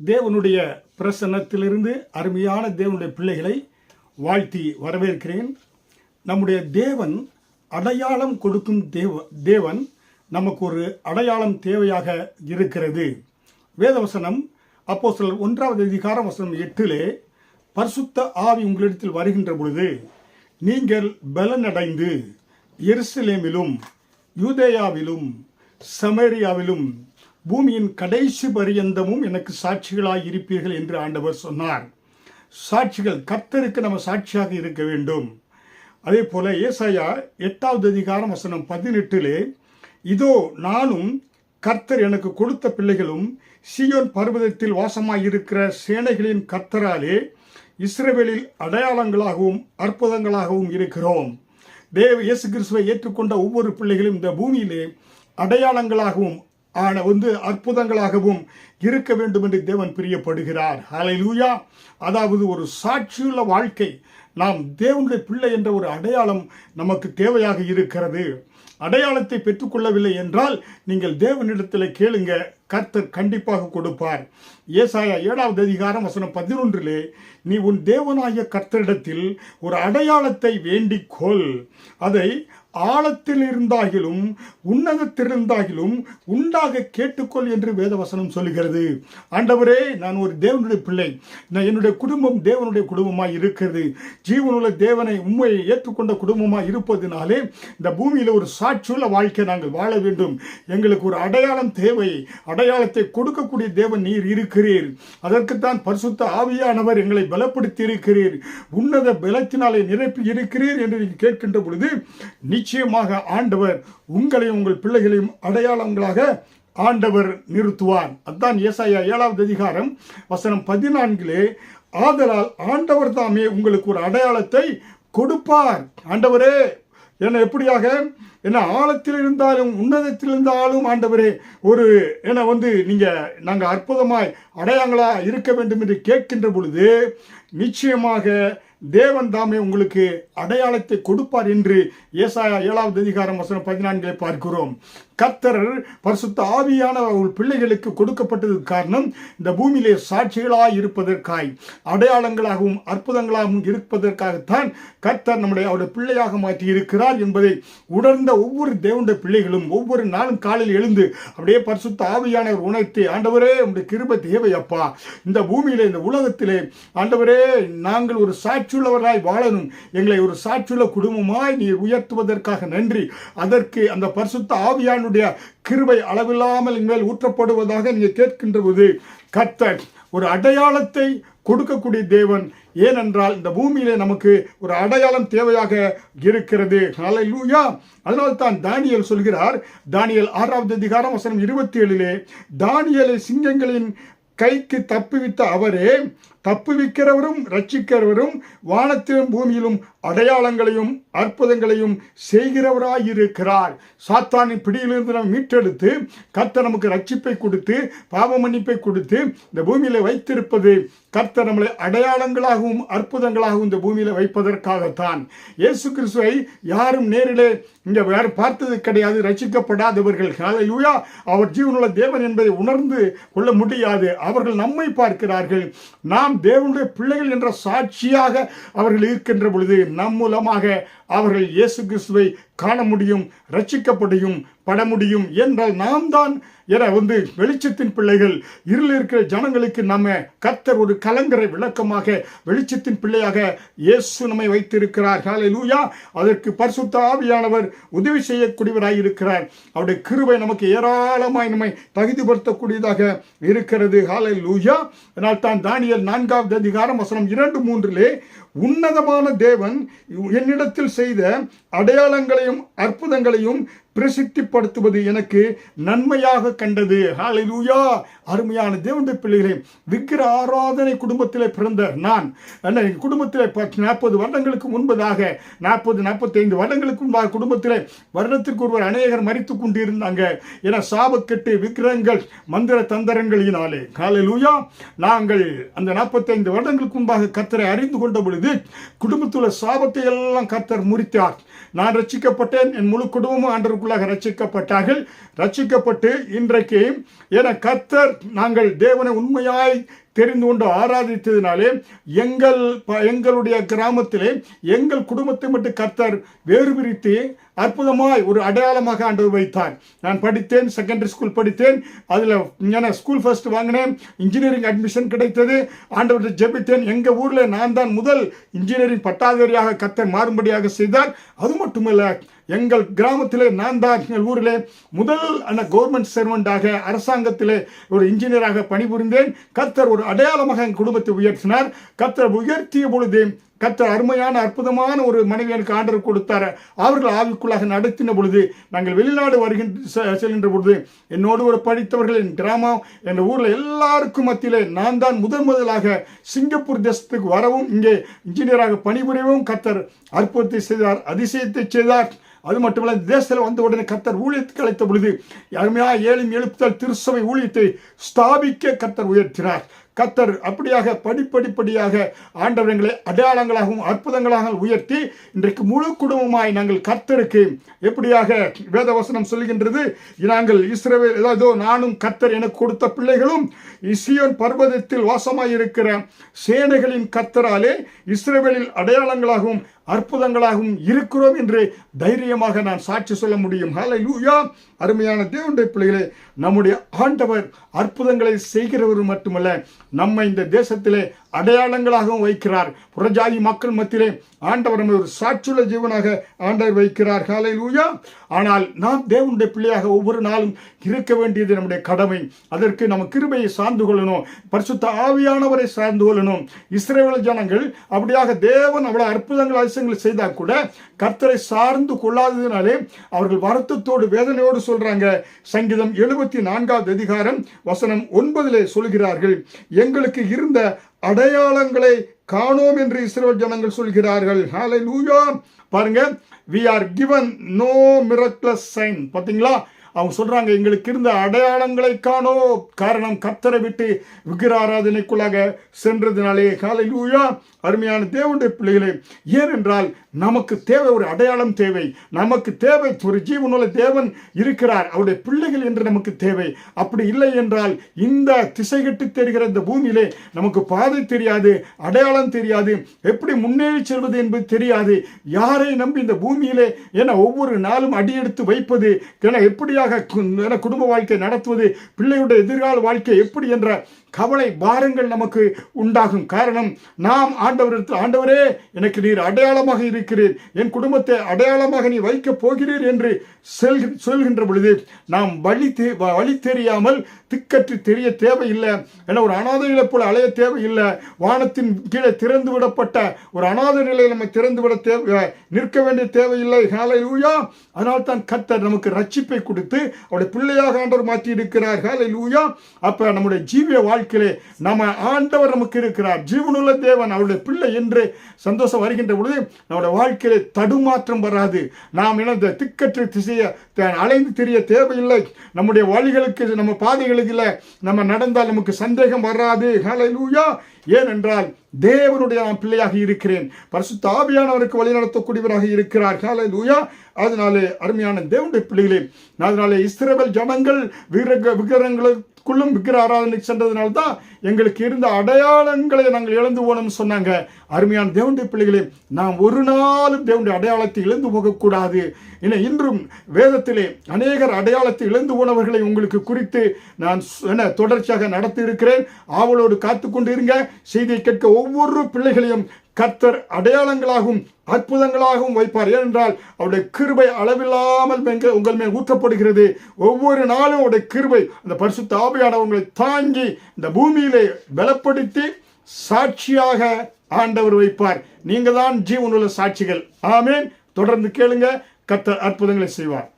தேவனுடைய பிரசன்னத்திலிருந்து அருமையான தேவனுடைய பிள்ளைகளை வாழ்த்தி வரவேற்கிறேன். நம்முடைய தேவன் அடையாளம் கொடுக்கும் தேவ தேவன் நமக்கு ஒரு அடையாளம் தேவையாக இருக்கிறது. வேதவசனம் அப்போ சிலர் ஒன்றாவது அதிகார வசனம் எட்டிலே பரிசுத்த ஆவி உங்களிடத்தில் வருகின்ற பொழுது நீங்கள் பலனடைந்து எருசலேமிலும் யூதேயாவிலும் சமேரியாவிலும் பூமியின் கடைசி பரியந்தமும் எனக்கு சாட்சிகளாய் இருப்பீர்கள் என்று ஆண்டவர் சொன்னார். சாட்சிகள் கர்த்தருக்கு நம்ம சாட்சியாக இருக்க வேண்டும். அதே போல ஏசாயா எட்டாவது அதிகாரம் வசனம் பதினெட்டிலே இதோ நானும் கர்த்தர் எனக்கு கொடுத்த பிள்ளைகளும் சியோன் பர்வதத்தில் வாசமாயிருக்கிற சேனைகளின் கர்த்தராலே இஸ்ரேவேலில் அடையாளங்களாகவும் அற்புதங்களாகவும் இருக்கிறோம். தேவ இயேசு கிறிஸ்துவை ஏற்றுக்கொண்ட ஒவ்வொரு பிள்ளைகளும் இந்த பூமியிலே அடையாளங்களாகவும் ஆன வந்து அற்புதங்களாகவும் இருக்க வேண்டும் என்று தேவன் பிரியப்படுகிறார். ஹalleluya. அதாவது ஒரு சாட்சியுள்ள வாழ்க்கை. நாம் தேவனுடைய பிள்ளை என்ற ஒரு அடையாளம் நமக்கு தேவையாக இருக்கிறது. அடையாளத்தை பெற்றுக்கொள்ளவில்லை என்றால் நீங்கள் தேவனிடத்தில் கேளுங்க. கர்த்தர் கண்டிப்பாக கொடுப்பார். ஏசாயா ஏழாவது அதிகாரம் வசனம் பதினொன்றிலே நீ உன் தேவனாகிய கர்த்தரிடத்தில் ஒரு அடையாளத்தை வேண்டிக்கொள். அதை ஆழத்தில் இருந்தாகிலும் உன்னதத்திலிருந்தாகிலும் உண்டாக கேட்டுக்கொள் என்று வேதவசனம் சொல்லுகிறது. ஆண்டவரே நான் ஒரு தேவனுடைய பிள்ளை. நான் என்னுடைய குடும்பம் தேவனுடைய குடும்பமாக இருக்கிறது. ஜீவனுள்ள தேவனை உண்மையை ஏற்றுக்கொண்ட குடும்பமாக இருப்பதினாலே இந்த பூமியில் ஒரு சாட்சியுள்ள வாழ்க்கை நாங்கள் வாழ வேண்டும். எங்களுக்கு ஒரு அடையாளம் தேவை. அடையாளத்தை கொடுக்கக்கூடிய தேவன் நீர் இருக்கிறீர். அதற்குத்தான் பரிசுத்த ஆவியானவர் எங்களை பலப்படுத்தி இருக்கிறீர் உன்னத பலத்தினாலே நிரப்பி இருக்கிறீர் என்று நீங்கள் கேட்கின்ற பொழுது நிச்சயமாக ஆண்டவர் உங்களையும் உங்கள் பிள்ளைகளையும் அடையாளங்களாக ஆண்டவர் நிறுத்துவார். அதான் ஏசாயா ஏழாவது அதிகாரம் வசனம் பதினான்கிலே ஆதலால் ஆண்டவர் தாமே உங்களுக்கு ஒரு அடையாளத்தை கொடுப்பார். ஆண்டவரே என்ன எப்படியாக? என்ன ஆழத்தில் இருந்தாலும் உன்னதத்தில் இருந்தாலும் ஆண்டவரே ஒரு என்ன வந்து நீங்கள் நாங்கள் அற்புதமாய் அடையாளங்களாக இருக்க வேண்டும் என்று கேட்கின்ற பொழுது நிச்சயமாக தேவன் தாமே உங்களுக்கு அடையாளத்தை கொடுப்பார் என்று ஏசாயா ஏழாவது அதிகாரம் வசனம் பதினான்கிலே பார்க்கிறோம். கர்த்தர் பரிசுத்த ஆவியான அவர்கள் பிள்ளைகளுக்கு கொடுக்கப்பட்டது காரணம் இந்த பூமியிலே சாட்சிகளாய் இருப்பதற்காய் அடையாளங்களாகவும் அற்புதங்களாகவும் இருப்பதற்காகத்தான் கர்த்தர் நம்முடைய அவருடைய பிள்ளையாக மாற்றி இருக்கிறார் என்பதை உணர்ந்த ஒவ்வொரு தேவனுடைய பிள்ளைகளும் ஒவ்வொரு நாளும் காலையில் எழுந்து அப்படியே பரிசுத்த ஆவியானவர் உணர்த்தி ஆண்டவரே உங்களுடைய கிருப தேவை அப்பா இந்த பூமியிலே இந்த உலகத்திலே ஆண்டவரே நாங்கள் ஒரு சாட்சி சாட்சியுள்ளவராய் வாழணும். எங்களை ஒரு சாட்சியுள்ள குடும்பமாய் நீர் உயர்த்துவதற்காக நன்றி. அதற்கு அந்த பரிசுத்த ஆவியானுடைய கிருபை அளவில்லாமல் எங்கள் ஊற்றப்படுவதாக நீங்கள் கேட்கின்ற போது கர்த்தர் ஒரு அடையாளத்தை கொடுக்கக்கூடிய தேவன். ஏனென்றால் இந்த பூமியிலே நமக்கு ஒரு அடையாளம் தேவையாக இருக்கிறது. ஹalleluya அதனால் தான் தானியல் சொல்கிறார் தானியல் ஆறாவது அதிகாரம் வசனம் இருபத்தி ஏழிலே தானியலை சிங்கங்களின் கைக்கு தப்புவித்த அவரே தப்புவிக்கிறவரும் ரட்சிக்கிறவரும் வானத்திலும் பூமியிலும் அடையாளங்களையும் அற்புதங்களையும் செய்கிறவராயிருக்கிறார். சாத்தானின் பிடியிலிருந்து நாம் மீட்டெடுத்து கர்த்தர் நமக்கு ரட்சிப்பை கொடுத்து பாவ மன்னிப்பை கொடுத்து இந்த பூமியில வைத்திருப்பது கர்த்தர் நம்மளை அடையாளங்களாகவும் அற்புதங்களாகவும் இந்த பூமியில வைப்பதற்காகத்தான். இயேசு கிறிஸ்துவை யாரும் நேரிலே இங்கே வேறு பார்த்தது கிடையாது ரசிக்கப்படாதவர்கள் ஹalleluya அவர் ஜீவனுள்ள தேவன் என்பதை உணர்ந்து கொள்ள முடியாது. அவர்கள் நம்மை பார்க்கிறார்கள். நாம் தேவனுடைய பிள்ளைகள் என்ற சாட்சியாக அவர்கள் இருக்கின்ற பொழுது நம் மூலமாக அவர்கள் இயேசு கிறிஸ்துவை காண முடியும் ரட்சிக்கப்படியும் பட முடியும் என்றால் நாம் தான் என வந்து வெளிச்சத்தின் பிள்ளைகள் இருளில் இருக்கிற ஜனங்களுக்கு நம்ம கத்தர் ஒரு கலங்கரை விளக்கமாக வெளிச்சத்தின் பிள்ளையாக இயேசு நம்மை வைத்திருக்கிறார். ஹalleluya. அதற்கு பரிசுத்த ஆவியானவர் உதவி செய்யக்கூடியவராய் இருக்கிறார். அவருடைய கிருவை நமக்கு ஏராளமாய் நம்மை தகுதிப்படுத்தக்கூடியதாக இருக்கிறது. ஹalleluya. அதனால் தான் தானியல் நான்காவது அதிகாரம் வசனம் இரண்டு மூன்றிலே உன்னதமான தேவன் என்னிடத்தில் செய்த அடையாளங்களையும் அற்புதங்களையும் பிரசித்திப்படுத்துவது எனக்கு நன்மையாக கண்டது. ஹாலிலூயா அருமையான தேவனுடைய பிள்ளைகளே விக்கிர ஆராதனை குடும்பத்தில் பிறந்த நான் என்ன என் நாற்பது வருடங்களுக்கு முன்பதாக நாற்பது நாற்பத்தைந்து வருடங்களுக்கு முன்பாக குடும்பத்தில் வருடத்திற்கு ஒருவர் அநேகர் மறித்து கொண்டிருந்தாங்க. என சாபக்கெட்டு விக்கிரங்கள் மந்திர தந்திரங்களினாலே. ஹாலிலூயா நாங்கள் அந்த நாற்பத்தைந்து வருடங்களுக்கு முன்பாக கத்தரை அறிந்து கொண்ட பொழுது குடும்பத்தில் சாபத்தை எல்லாம் கத்தர் முறித்தார். நான் ரசிக்கப்பட்டேன் என் முழு குடும்பமும் ஆண்டவர் கர்த்தருக்குள்ளாக ரட்சிக்கப்பட்டார்கள் ரட்சிக்கப்பட்டு இன்றைக்கு என கர்த்தர் நாங்கள் தேவனை உண்மையாய் தெரிந்து கொண்டு ஆராதித்ததினாலே எங்கள் எங்களுடைய கிராமத்திலே எங்கள் குடும்பத்தை மட்டும் கர்த்தர் வேறு பிரித்து அற்புதமாய் ஒரு அடையாளமாக ஆண்டவர் வைத்தார். நான் படித்தேன் செகண்டரி ஸ்கூல் படித்தேன். அதில் நான் ஸ்கூல் ஃபர்ஸ்ட் வாங்கினேன். இன்ஜினியரிங் அட்மிஷன் கிடைத்தது. ஆண்டவர்கிட்ட ஜெபித்தேன். எங்கள் ஊரில் நான் தான் முதல் இன்ஜினியரிங் பட்டாதாரியாக கர்த்தர் மாறும்படியாக செய்தார். அது மட்டுமல்ல எங்கள் கிராமத்திலே நான் தான் எங்கள் ஊரிலே முதல் அந்த கவர்மெண்ட் சர்வெண்டாக அரசாங்கத்திலே ஒரு இன்ஜினியராக பணிபுரிந்தேன். கர்த்தர் ஒரு அடையாளமாக என் குடும்பத்தை உயர்த்தினார். கத்தர் உயர்த்திய பொழுது கத்தர் அருமையான அற்புதமான ஒரு மனைவி எனக்கு ஆர்டர் கொடுத்தார். அவர்கள் ஆவிக்குள்ளாக நடத்தின பொழுது நாங்கள் வெளிநாடு வருகின்ற செ- செல்கின்ற பொழுது என்னோடு ஒரு படித்தவர்கள் என் கிராமம் என் ஊரில் எல்லாருக்கும் மத்தியில் நான் தான் முதன் முதலாக சிங்கப்பூர் தேசத்துக்கு வரவும் இங்கே இன்ஜினியராக பணிபுரியவும் கத்தர் அற்புதத்தை செய்தார் அதிசயத்தை செய்தார். அது மட்டுமல்ல இந்த தேசத்தில் வந்த உடனே கத்தர் ஊழியத்துக்கு அழைத்த பொழுது அருமையாக ஏழும் எழுப்புதல் திருச்சபை ஊழியத்தை ஸ்தாபிக்க கத்தர் உயர்த்தினார். கத்தர் அப்படியாக படிப்படிப்படியாக ஆண்டவர்களை அடையாளங்களாகவும் அற்புதங்களாக உயர்த்தி இன்றைக்கு முழு குடும்பமாய் நாங்கள் கத்தருக்கு எப்படியாக வேதவசனம் சொல்கின்றது நாங்கள் இஸ்ரேவேல் ஏதோ நானும் கத்தர் எனக்கு கொடுத்த பிள்ளைகளும் இசியோன் பர்வதத்தில் வாசமாக இருக்கிற சேனைகளின் கத்தராலே இஸ்ரேவேலில் அடையாளங்களாகவும் அற்புதங்களாகவும் இருக்கிறோம் என்று தைரியமாக நான் சாட்சி சொல்ல முடியும். ஹalleluya அருமையான தேவனுடைய பிள்ளைகளே நம்முடைய ஆண்டவர் அற்புதங்களை செய்கிறவர் மட்டுமல்ல நம்ம இந்த தேசத்திலே அடையாளங்களாகவும் வைக்கிறார். புறஜாதி மக்கள் மத்தியிலே ஆண்டவர் ஒரு சாட்சியுள்ள ஜீவனாக ஆண்டவர் வைக்கிறார். ஹalleluya. ஆனால் நாம் தேவனுடைய பிள்ளையாக ஒவ்வொரு நாளும் இருக்க வேண்டியது நம்முடைய கடமை. அதற்கு நம்ம கிருபையை சார்ந்து கொள்ளணும். பரிசுத்த ஆவியானவரை சார்ந்து கொள்ளணும். இஸ்ரேல் ஜனங்கள் அப்படியாக தேவன் அவ்வளோ அற்புதங்கள் அதிசயங்கள் செய்தால் கூட கர்த்தரை சார்ந்து கொள்ளாததினாலே அவர்கள் வருத்தத்தோடு வேதனையோடு சொல்றாங்க. சங்கீதம் எழுபத்தி நான்காவது அதிகாரம் வசனம் ஒன்பதிலே சொல்கிறார்கள் எங்களுக்கு இருந்த அடையாளங்களை காணோம் என்று இஸ்ரேல் ஜனங்கள் சொல்கிறார்கள். ஹாலை லூயா பாருங்க we are given no miracles sign பார்த்தீங்களா அவங்க சொல்றாங்க எங்களுக்கு இருந்த அடையாளங்களை காணோ காரணம் கத்தரை விட்டு விக்கிர ஆராதனைக்குள்ளாக சென்றதுனாலே ஹalleluya அருமையான தேவனுடைய பிள்ளைகளே ஏனென்றால் நமக்கு தேவை ஒரு அடையாளம் தேவை. நமக்கு தேவை ஒரு ஜீவனுள்ள தேவன் இருக்கிறார். அவருடைய பிள்ளைகள் என்று நமக்கு தேவை. அப்படி இல்லை என்றால் இந்த திசைகட்டு தெரிகிற இந்த பூமியிலே நமக்கு பாதை தெரியாது அடையாளம் தெரியாது. எப்படி முன்னேறி செல்வது என்பது தெரியாது. யாரை நம்பி இந்த பூமியிலே என ஒவ்வொரு நாளும் அடியெடுத்து வைப்பது என எப்படியா கு- என குடும்ப வாழ்க்கை நடத்துவது பிள்ளையுடைய எதிர்கால வாழ்க்கை எப்படி என்ற கவலை பாரங்கள் நமக்கு உண்டாகும் காரணம் நாம் ஆண்டவரிடத்தில் ஆண்டவரே எனக்கு நீர் அடையாளமாக இருக்கிறீர். என் குடும்பத்தை அடையாளமாக நீ வைக்கப் போகிறீர் என்று செல் சொல்கின்ற பொழுது நாம் வழி தெ- வழி தெரியாமல் திக்கற்று தெரிய தேவையில்லை. என ஒரு அனாதைகளை போல அலைய தேவையில்லை. வானத்தின் கீழே திறந்து விடப்பட்ட ஒரு அனாதை நிலையில் நம்ம திறந்து விட தேவை நிற்க வேண்டிய தேவையில்லை. ஹalleluya. அதனால் தான் கத்தர் நமக்கு ரட்சிப்பை கொடுத்து அவருடைய பிள்ளையாக ஆண்டவர் மாற்றி இருக்கிறார் ஹாலை லூயா அப்போ நம்முடைய ஜீவிய வாழ்க்கையிலே நம்ம ஆண்டவர் நமக்கு இருக்கிறார். ஜீவனுள்ள தேவன் அவருடைய பிள்ளை என்று சந்தோஷம் வருகின்ற பொழுது நம்முடைய வாழ்க்கையிலே தடுமாற்றம் வராது. நாம் என்ன இந்த திக்கற்று திசைய அலைந்து தெரிய தேவையில்லை. நம்முடைய வழிகளுக்கு நம்ம பாதைகளுக்கு இல்லை. நம்ம நடந்தால் நமக்கு சந்தேகம் வராது. ஹalleluya ஏனென்றால் தேவனுடைய நான் பிள்ளையாக இருக்கிறேன். பரிசு தாவியானவருக்கு வழிநடத்தக்கூடியவராக இருக்கிறார். லூயா அதனாலே அருமையான தேவனுடைய பிள்ளைகளே அதனாலே இஸ்ரேபல் ஜனங்கள் விக்கிரக விக்கிரங்களுக்குள்ளும் விக்கிர ஆராதனைக்கு சென்றதுனால தான் எங்களுக்கு இருந்த அடையாளங்களை நாங்கள் இழந்து போனோம்னு சொன்னாங்க. அருமையான தேவனுடைய பிள்ளைகளே நாம் ஒரு நாளும் தேவனுடைய அடையாளத்தை இழந்து போகக்கூடாது. என இன்றும் வேதத்திலே அநேகர் அடையாளத்தை இழந்து போனவர்களை உங்களுக்கு குறித்து நான் என்ன தொடர்ச்சியாக நடத்தி இருக்கிறேன் ஆவலோடு காத்து கொண்டு இருங்க. செய்தியை கேட்க ஒவ்வொரு பிள்ளைகளையும் கர்த்தர் அடையாளங்களாகவும் அற்புதங்களாகவும் வைப்பார். ஏனென்றால் அவருடைய கிருபை அளவில்லாமல் உங்கள் மேல் ஊற்றப்படுகிறது. ஒவ்வொரு நாளும் அவருடைய கிருபை அந்த பரிசுத்த ஆவியானவர் தாங்கி இந்த பூமியிலே பலப்படுத்தி சாட்சியாக ஆண்டவர் வைப்பார். நீங்க தான் ஜீவனுள்ள சாட்சிகள். ஆமேன். தொடர்ந்து கேளுங்க. கர்த்தர் அற்புதங்களை செய்வார்.